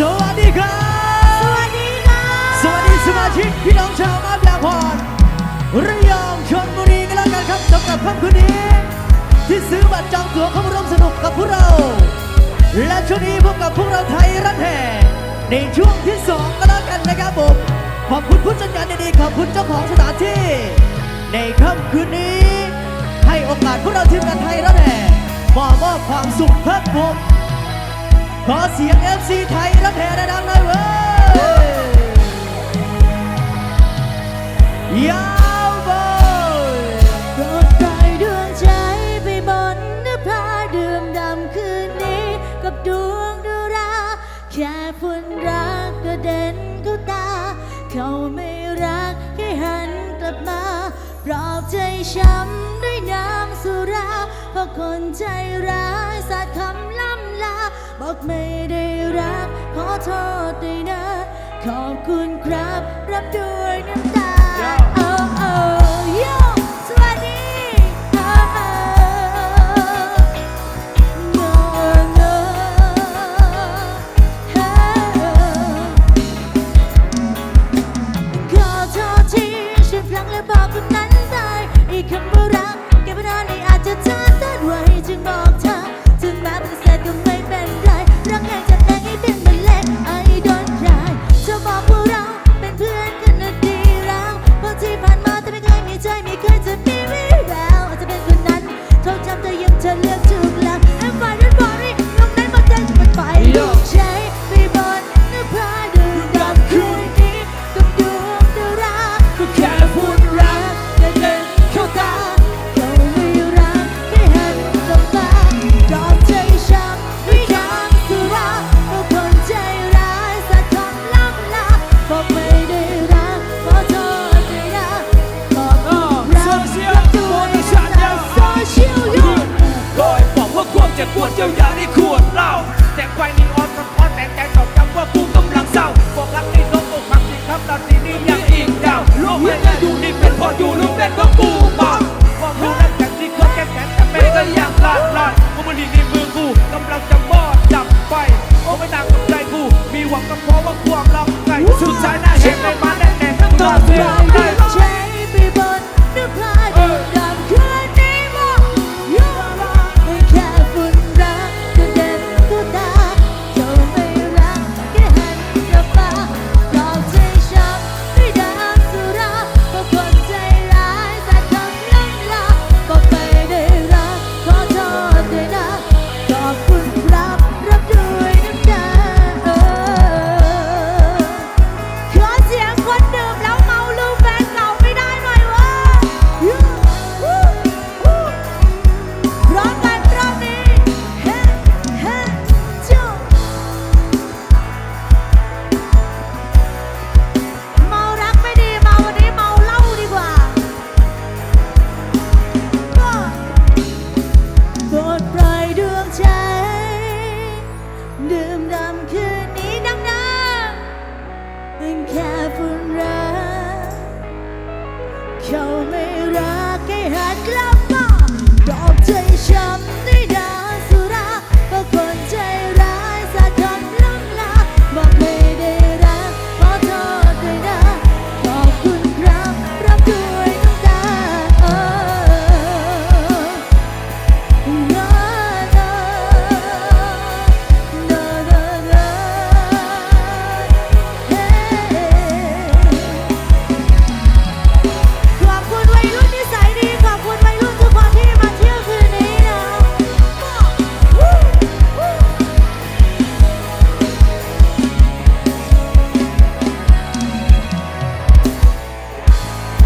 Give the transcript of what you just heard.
สวัสดีครับ สวัสดีค่ะ สวัสดีสมาชิกพี่น้องชาวมาบยางพรระยองชนบุรีกันแล้วกันครับสำหรับค่ำคืนนี้ ที่ซื้อบัตรจองตั๋วเข้ามาร่วมสนุกกับพวกเรา และช่วงนี้พบกับพวกเราไทยรัฐแห่ในช่วงที่สองก็แล้วกันนะครับผมขอบคุณผู้จัดการดีๆขอบคุณเจ้าของสถานที่ ในค่ำคืนนี้ ให้โอกาสพวกเราทีมงานไทยรัฐแห่มอบมอบความสุขเพิ่มภูมิ ขอเสียง FC ไทยรัฐแห่ดังๆหน่อยเว้ยยาวบอยโปรดปล่อยดวงใจไปบนนภาดื่มดำคืนนี้ กับดวงดารา แค่ฝุ่นรักก็เด่นเข้าตา เขาไม่รักให้หันกลับมาปลอบใจช้ำด้วยน้ำสุรา คนใจร้ายสาดคำล่ำลา บอกไม่ได้รัก ขอโทษด้วยนะ ขอบคุณครับ รับด้วยน้ำ ว่าความเจ็บปวดเยียวยาในขวดเหล้าแต่ไฟนี้